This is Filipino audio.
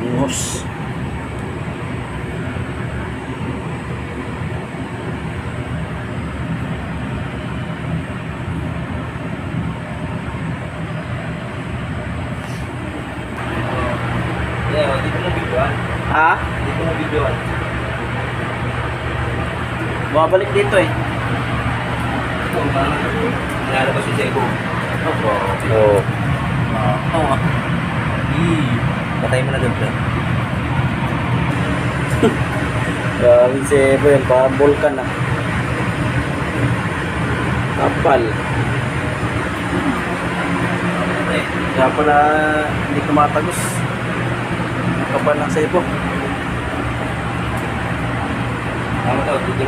Bungos. Yeah, dito mo videoan. Ha? Dito mo videoan. Bumabalik dito eh. Parang nilalabas yung sebo. Opo. Oo. Oo. Ih, patay mo na doon, pre. Grabe si Ebo yun, parang vulkan ah. Kapal. Kaya pala hindi tumatagos. Kapal ng sebo. tama daw, dito.